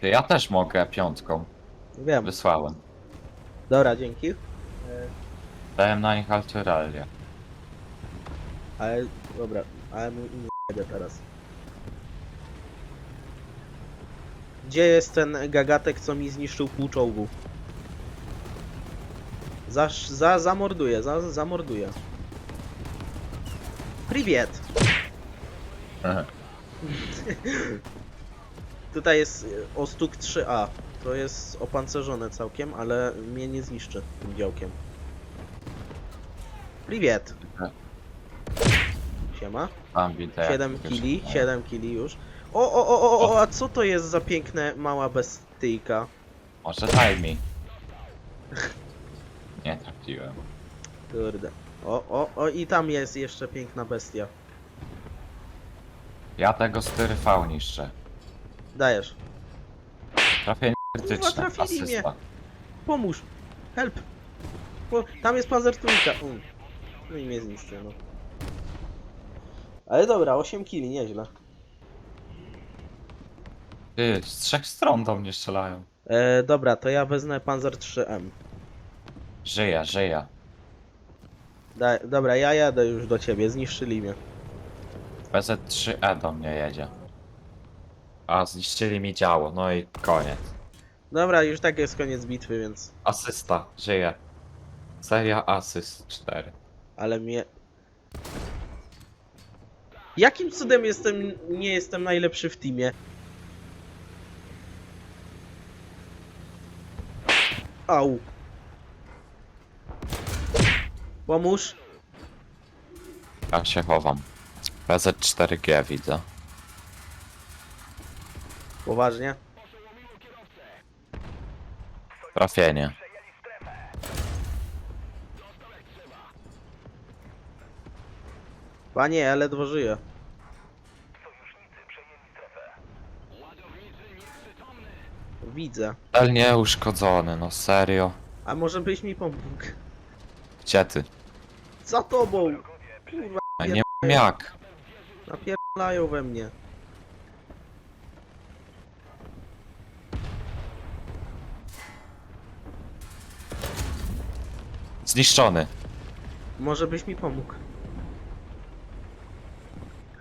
Ty, ja też mogę piątką. Wiem. Wysłałem. Dobra, dzięki. E, Dałem na nich artylerię. Ale, dobra, ale mu nie jedę teraz. Gdzie jest ten gagatek, co mi zniszczył pół czołgu? Za, zamorduję, za, zamorduję. Priwiet! Tutaj jest e, Ostuk 3A. To jest opancerzone całkiem, ale mnie nie zniszczy tym działkiem. Priwiet! Siema. Tam widzę. 7 jak kili, już- 7 kili już. O, o, o, o, o, a co to jest za piękne mała bestyjka? Daj mi. Nie trafiłem. Kurde. O, o, o i tam jest jeszcze piękna bestia. Ja tego z TRV niszczę. Dajesz. Trafienie krytyczne. trafili mnie. Asysta. Pomóż. Help. Po, tam jest panzer trójka. Um. No i mnie zniszczył, no. Ale dobra, 8 kili, nieźle. Ty, z trzech stron do mnie strzelają. E, dobra, to ja wezmę panzer 3M. Żyję, żyję. Da, dobra, ja jadę już do ciebie, zniszczyli mnie. PZ3E do mnie jedzie. A, zniszczyli mi działo, no i koniec. Dobra, już tak jest koniec bitwy, więc... Asysta, żyję. Seria asyst 4. Ale mnie... Jakim cudem jestem, nie jestem najlepszy w teamie? Au. Pomóż. Ja się chowam. PZ4G widzę. Poważnie. Trafienie. Panie, ja ledwo żyję. Widzę. Cel nieuszkodzony, no serio. A może byś mi pomógł? Gdzie ty? Za tobą! Kurwa, A nie mam jak. napierdalają we mnie. Zniszczony. Może byś mi pomógł.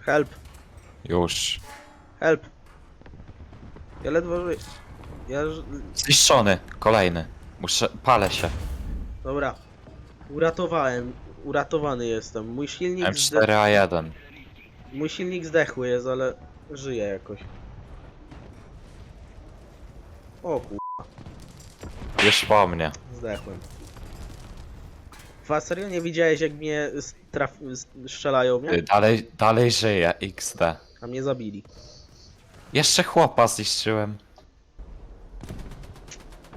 Help, Już. help. Ja ledwo żyję. Ja... ż- Zniszczony. Kolejny. Muszę... Palę się. Dobra. Uratowałem. Uratowany jestem. Mój silnik, zde... M4A1. Mój silnik zdechły jest, ale żyje jakoś. O kur... Już po mnie. zdechłem. Fa, serio nie widziałeś jak mnie strzelają mnie? Ty, dalej, dalej żyję. XD. A mnie zabili. Jeszcze chłopa zniszczyłem.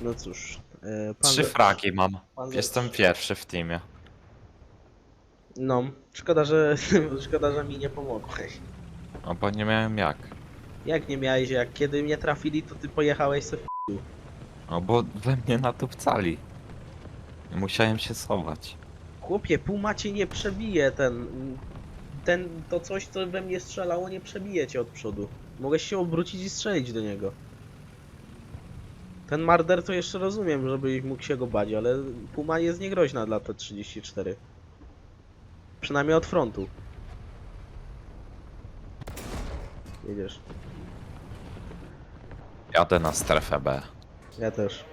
No cóż. E, pan Trzy fragi mam. pan Jestem pierwszy w teamie. No, szkoda, że szkoda, że mi nie pomogłeś. No bo nie miałem jak. Jak nie miałeś, jak kiedy mnie trafili, to ty pojechałeś se w No bo we mnie natupcali. Musiałem się schować. Chłopie, pół macie nie przebije ten... Ten, to coś, co we mnie strzelało, nie przebije cię od przodu. Mogłeś się obrócić i strzelić do niego. Ten marder to jeszcze rozumiem, żebyś mógł się go bać, ale Puma jest niegroźna dla T-34. Przynajmniej od frontu. Jedziesz. Jadę na strefę B. Ja też.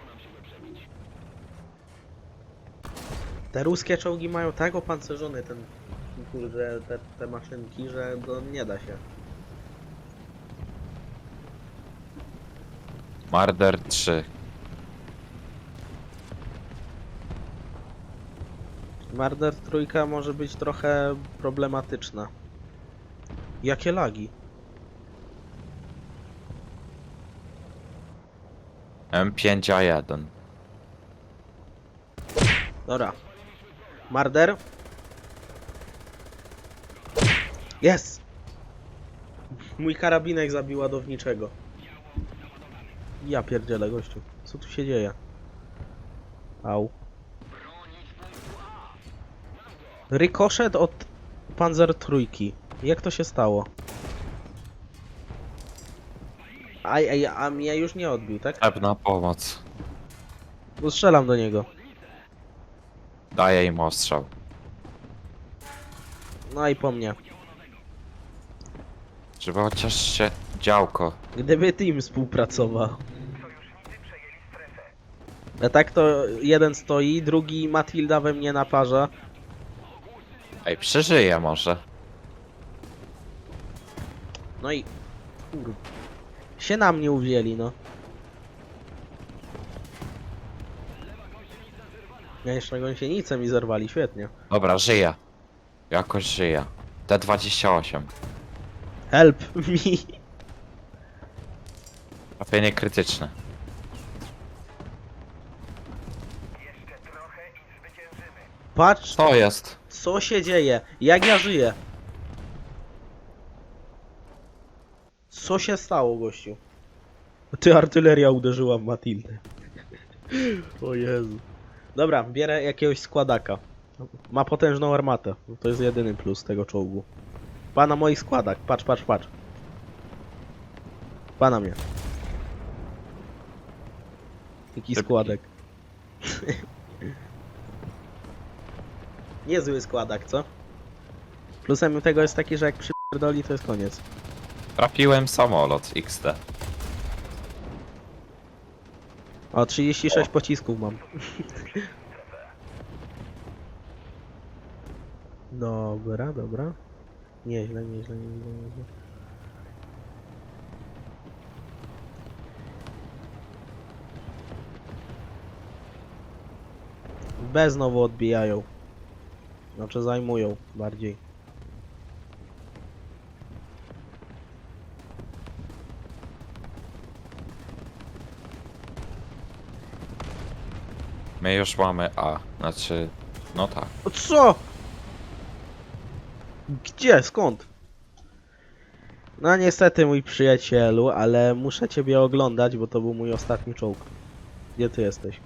Te ruskie czołgi mają tak opancerzony ten kurde te, te maszynki, że to nie da się. Marder 3. Marder trójka może być trochę problematyczna. Jakie lagi? M5A1. Dobra. Marder. Jest! Mój karabinek zabił ładowniczego. Ja pierdzielę gościu. Co tu się dzieje? Au. Rykoszet od Panzer trójki. Jak to się stało? A, a, a mnie już nie odbił, tak? Potrzebna pomoc. Bo strzelam do niego. Daję im ostrzał. No i po mnie. Żeby chociaż się działko. Gdyby team współpracował. A tak to jeden stoi, drugi Matilda we mnie naparza. Ej, przeżyję może. No i... Kur... Się na mnie uwzięli, no. Jeszcze gąsienicę mi zerwali, świetnie. Dobra, żyję. Jakoś żyję. T28. Help mi! Trafienie krytyczne. Patrz, Co jest? co się dzieje, jak ja żyję. Co się stało, gościu? Ty, artyleria uderzyła w Matildę. o Jezu. Dobra, bierę jakiegoś składaka. Ma potężną armatę. To jest jedyny plus tego czołgu. Pana moich składak. Patrz, patrz, patrz. Pana mnie. Jaki Szybki. składek. Niezły składak, co? Plusem tego jest taki, że jak przypierdoli, to jest koniec. Trafiłem samolot XD. O, 36 pocisków mam. Dobra, dobra. Nieźle, nieźle, nieźle, nieźle. B znowu odbijają. Znaczy zajmują bardziej. My już mamy A. Znaczy, no tak. O co? Gdzie? Skąd? No niestety mój przyjacielu, ale muszę ciebie oglądać, bo to był mój ostatni czołg. Gdzie ty jesteś?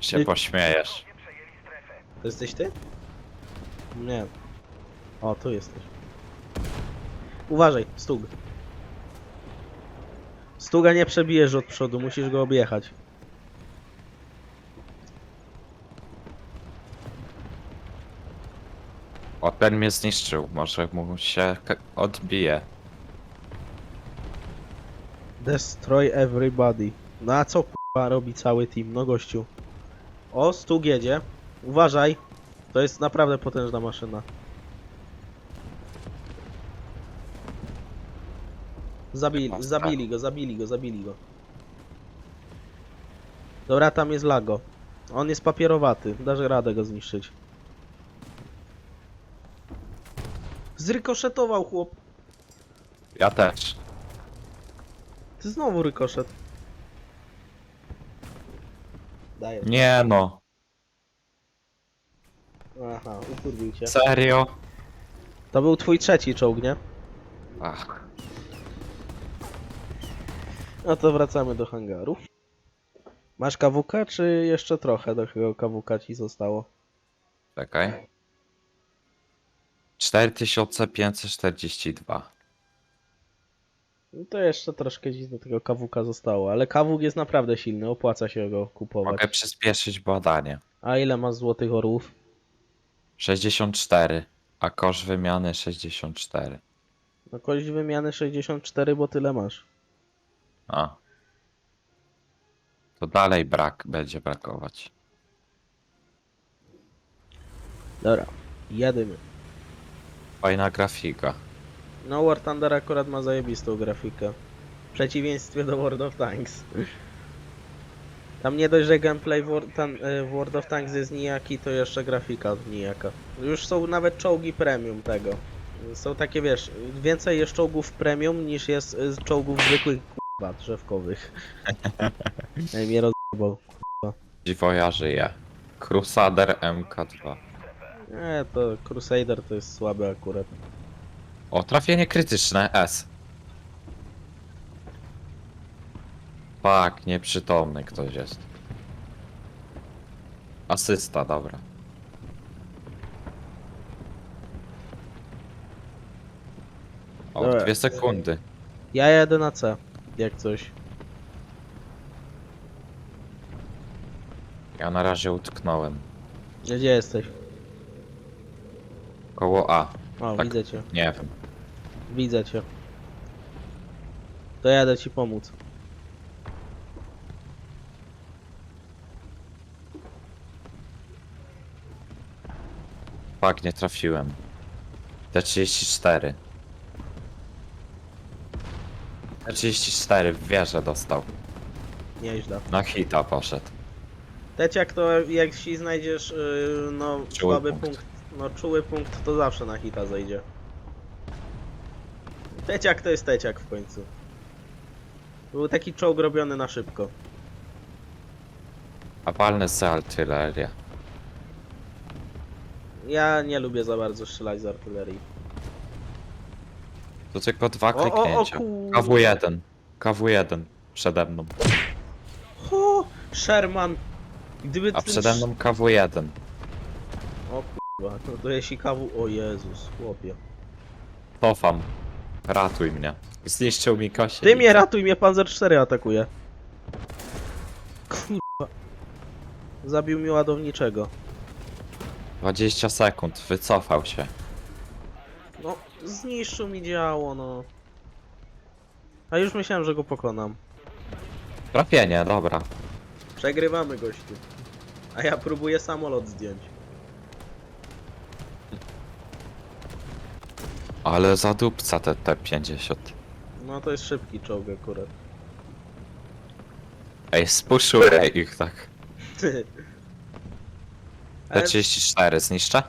Się I- pośmiejesz. To jesteś ty? Nie. O, tu jesteś. Uważaj, stug. Stuga nie przebijesz od przodu, musisz go objechać. O, ten mnie zniszczył. Może mu się k- odbije. Destroy everybody. No a co k***a robi cały team? No gościu. O, stug jedzie. Uważaj. To jest naprawdę potężna maszyna. Zabili, zabili go, zabili go, zabili go. Dobra, tam jest Lago. On jest papierowaty. Dasz radę go zniszczyć. Zrykoszetował chłop. Ja też. Ty znowu rykoszet. Daję. Nie no. Aha, ukurwił cię. Serio? To był twój trzeci czołg, nie? Ach. No to wracamy do hangaru. Masz kawuka, czy jeszcze trochę do tego kawuka ci zostało? Czekaj. 4542. No to jeszcze troszkę ci do tego kawuka zostało, ale kawuk jest naprawdę silny, opłaca się go kupować. Mogę przyspieszyć badanie. A ile masz złotych orłów? 64. A kosz wymiany 64. No kość wymiany 64, bo tyle masz. A. To dalej brak będzie brakować. Dobra, jedymy. Fajna grafika. No War Thunder akurat ma zajebistą grafikę. W przeciwieństwie do World of Tanks. Tam nie dość, że gameplay w tan- e, w World of Tanks jest nijaki, to jeszcze grafika nijaka. Już są nawet czołgi premium tego. Są takie, wiesz, więcej jest czołgów premium niż jest e, czołgów zwykłych k***a, drzewkowych. Ej, mnie rozjebał. Dziwoja żyje. Crusader MK2. Nie, to Crusader to jest słabe akurat. O, trafienie krytyczne S. Tak, nieprzytomny ktoś jest. Asysta, dobra. O, Dobra. dwie sekundy. Ja jadę na C, jak coś. Ja na razie utknąłem. Gdzie jesteś? Koło A. O, Tak. widzę cię, Nie wiem. widzę cię. To jadę ci pomóc. Fak, nie trafiłem. T34. T34 w wieżę dostał. Nieźle. Na hita poszedł. Teciak to jak ci znajdziesz yy, no Czuły słaby punkt. punkt. No czuły punkt to zawsze na hita zejdzie. Teciak to jest teciak w końcu. Był taki czołg robiony na szybko. A palny z artylerię. Ja nie lubię za bardzo strzelać z artylerii. To tylko dwa O, o, o kliknięcia. kur... KW1. KW1 przede mną. O, Sherman! Gdyby A ten przede mną KW1. Kurwa, to jeśli kawu... O Jezus, chłopie. Cofam. Ratuj mnie. Zniszczył mi kosię. Ty mnie ratuj, mnie Panzer 4 atakuje. Kurwa. Zabił mi ładowniczego. 20 sekund. Wycofał się. No, zniszczył mi działo, no. A już myślałem, że go pokonam. Trafienie, dobra. Przegrywamy, gościu. A ja próbuję samolot zdjąć. Ale zadupca te T50. No to jest szybki czołg akurat. Ej, spuszuję ich tak. Ale, T34 zniszczę?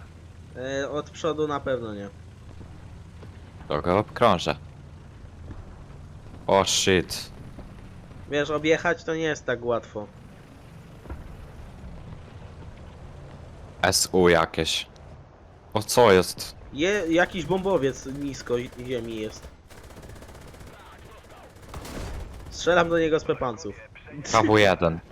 e, od przodu na pewno nie. To go obkrążę. O shit. Wiesz, objechać to nie jest tak łatwo. SU jakieś. O co jest? Je, jakiś bombowiec nisko zi- ziemi jest. Strzelam do niego z pepanców. KW1.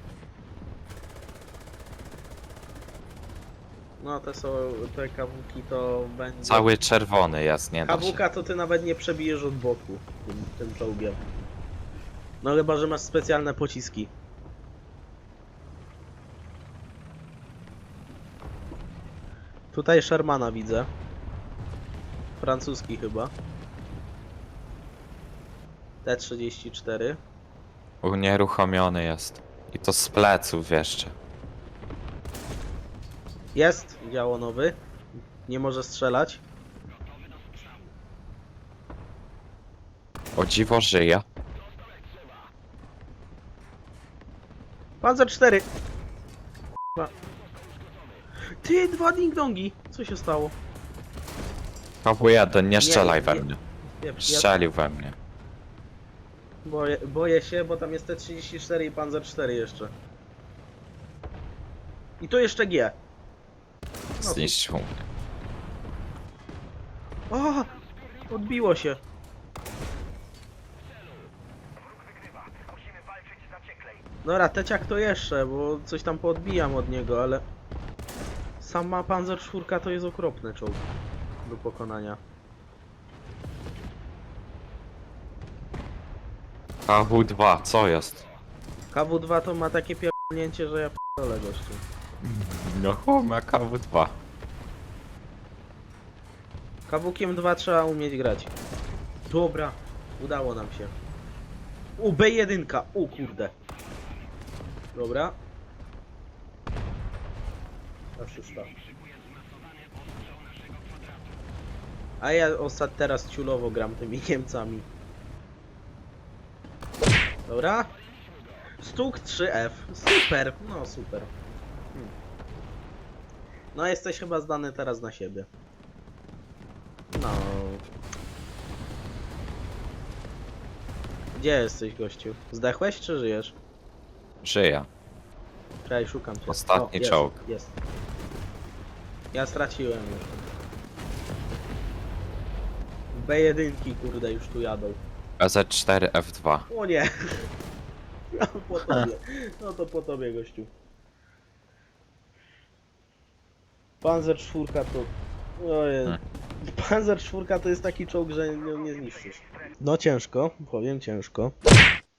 No te są, te kawuki to będzie... Cały czerwony jest, nie da się. Kawuka to ty nawet nie przebijesz od boku tym, tym czołgiem. No chyba, że masz specjalne pociski. Tutaj Shermana widzę. Francuski chyba. T-34. Unieruchomiony jest. I to z pleców jeszcze. Jest działo nowy. Nie może strzelać. O dziwo żyje. Panzer 4! Kurwa. Ty, dwa ding-dongi! Co się stało? KW1, nie strzelaj nie, we nie. mnie. Pieprz, ja Strzelił we mnie. boję, boję się, bo tam jest T-34 i Panzer 4 jeszcze. I to jeszcze G. No tu. Zniszczył mnie. O! Odbiło się. Dobra, teciak to jeszcze, bo coś tam poodbijam od niego, ale... Sama Panzer 4 to jest okropny czołg do pokonania. KW2, co jest? KW2 to ma takie pierdolnięcie, że ja p***dolę gościu. No chłopie, KW2. Kawukiem 2 trzeba umieć grać. Dobra, udało nam się. U, B1, u kurde. Dobra. Asysta. A ja ostat teraz ciulowo gram tymi Niemcami. Dobra. Stuk 3F. Super, no super. Hmm. No jesteś chyba zdany teraz na siebie. No. Gdzie jesteś, gościu? Zdechłeś czy żyjesz? Żyje. Czekaj, szukam cię. Ostatni jest, czołg. Jest. Ja straciłem już. B1, kurde, już tu jadą. EZ4 F2. O nie! No po tobie. No to po tobie, gościu. Panzer czwórka to... Ojej. Hmm. Panzer 4 to jest taki czołg, że nie, nie zniszczysz. No ciężko, powiem ciężko.